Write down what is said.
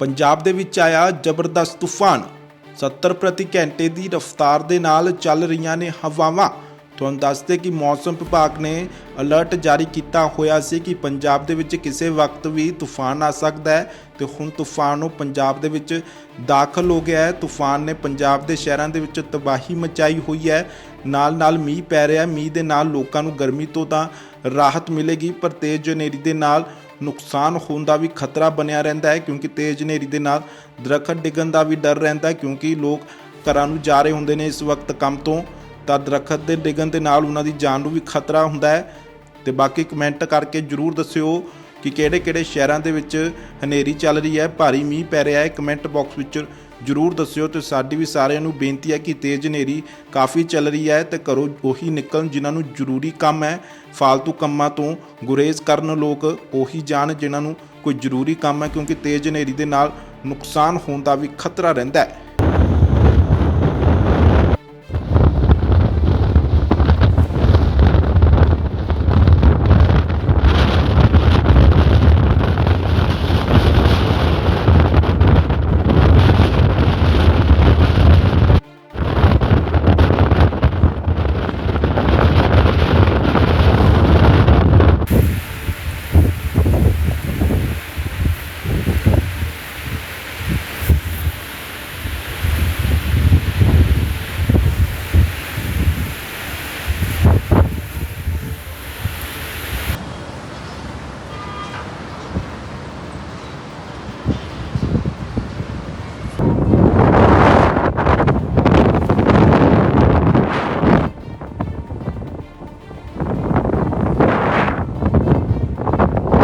ਪੰਜਾਬ ਦੇ ਵਿੱਚ ਆਇਆ ਜ਼ਬਰਦਸਤ ਤੂਫਾਨ। 70 ਪ੍ਰਤੀ ਘੰਟੇ ਦੀ ਰਫ਼ਤਾਰ ਦੇ ਨਾਲ ਚੱਲ ਰਹੀਆਂ ਨੇ ਹਵਾਵਾਂ। ਤੁਹਾਨੂੰ ਦੱਸਦੇ ਕਿ ਮੌਸਮ ਵਿਭਾਗ ਨੇ ਅਲਰਟ ਜਾਰੀ ਕੀਤਾ ਹੋਇਆ ਸੀ ਕਿ ਪੰਜਾਬ ਦੇ ਵਿੱਚ ਕਿਸੇ ਵਕਤ ਵੀ ਤੂਫਾਨ ਆ ਸਕਦਾ ਹੈ ਤੇ ਹੁਣ ਤੂਫਾਨ ਨੂੰ ਪੰਜਾਬ ਦੇ ਵਿੱਚ ਦਾਖਲ ਹੋ ਗਿਆ ਹੈ। ਤੂਫਾਨ ਨੇ ਪੰਜਾਬ ਦੇ ਸ਼ਹਿਰਾਂ ਦੇ ਵਿੱਚ ਤਬਾਹੀ ਮਚਾਈ ਹੋਈ ਹੈ। ਨਾਲ ਨਾਲ ਮੀਂਹ ਪੈ ਰਿਹਾ ਮੀਂਹ ਦੇ ਨਾਲ ਲੋਕਾਂ ਨੂੰ ਗਰਮੀ ਤੋਂ ਤਾਂ ਰਾਹਤ ਮਿਲੇਗੀ, ਪਰ ਤੇਜ਼ ਹਨੇਰੀ ਦੇ ਨਾਲ ਨੁਕਸਾਨ ਹੋਣ ਦਾ ਵੀ ਖਤਰਾ ਬਣਿਆ ਰਹਿੰਦਾ ਹੈ, ਕਿਉਂਕਿ ਤੇਜ਼ ਹਨੇਰੀ ਦੇ ਨਾਲ ਦਰਖਤ ਡਿੱਗਣ ਦਾ ਵੀ ਡਰ ਰਹਿੰਦਾ ਹੈ, ਕਿਉਂਕਿ ਲੋਕ ਘਰਾਂ ਨੂੰ ਜਾ ਰਹੇ ਹੁੰਦੇ ਨੇ ਇਸ ਵਕਤ ਕੰਮ ਤੋਂ। ਤਾਂ ਦਰਖਤ ਦੇ ਡਿੱਗਣ ਦੇ ਨਾਲ ਉਹਨਾਂ ਦੀ ਜਾਨ ਨੂੰ ਵੀ ਖਤਰਾ ਹੁੰਦਾ ਹੈ। ਤੇ ਬਾਕੀ ਕਮੈਂਟ ਕਰਕੇ ਜਰੂਰ ਦੱਸਿਓ ਕਿ ਕਿਹੜੇ-ਕਿਹੜੇ ਸ਼ਹਿਰਾਂ ਦੇ ਵਿੱਚ ਹਨੇਰੀ ਚੱਲ ਰਹੀ ਹੈ, ਭਾਰੀ ਮੀਂਹ ਪੈ ਰਿਹਾ ਹੈ। ਕਮੈਂਟ ਬਾਕਸ ਵਿੱਚ ਜਰੂਰ ਦੱਸਿਓ ਤੇ ਸਾਡੀ ਵੀ ਸਾਰਿਆਂ ਨੂੰ ਬੇਨਤੀ ਹੈ ਕਿ ਤੇਜ਼ ਹਨੇਰੀ ਕਾਫੀ ਚੱਲ ਰਹੀ ਹੈ ਤੇ ਘਰੋਂ ਉਹੀ ਨਿਕਲਣ ਜਿਨ੍ਹਾਂ ਨੂੰ ਜ਼ਰੂਰੀ ਕੰਮ ਹੈ। ਫालतू ਕੰਮਾਂ ਤੋਂ ਗੁਰੇਜ਼ ਕਰਨ ਲੋਕ ਉਹੀ ਜਾਣ ਜਿਨ੍ਹਾਂ ਨੂੰ ਕੋਈ ਜ਼ਰੂਰੀ ਕੰਮ ਹੈ ਕਿਉਂਕਿ ਤੇਜ਼ ਹਨੇਰੀ ਦੇ ਨਾਲ ਨੁਕਸਾਨ ਹੋਣ ਦਾ ਵੀ ਖਤਰਾ ਰਹਿੰਦਾ ਹੈ।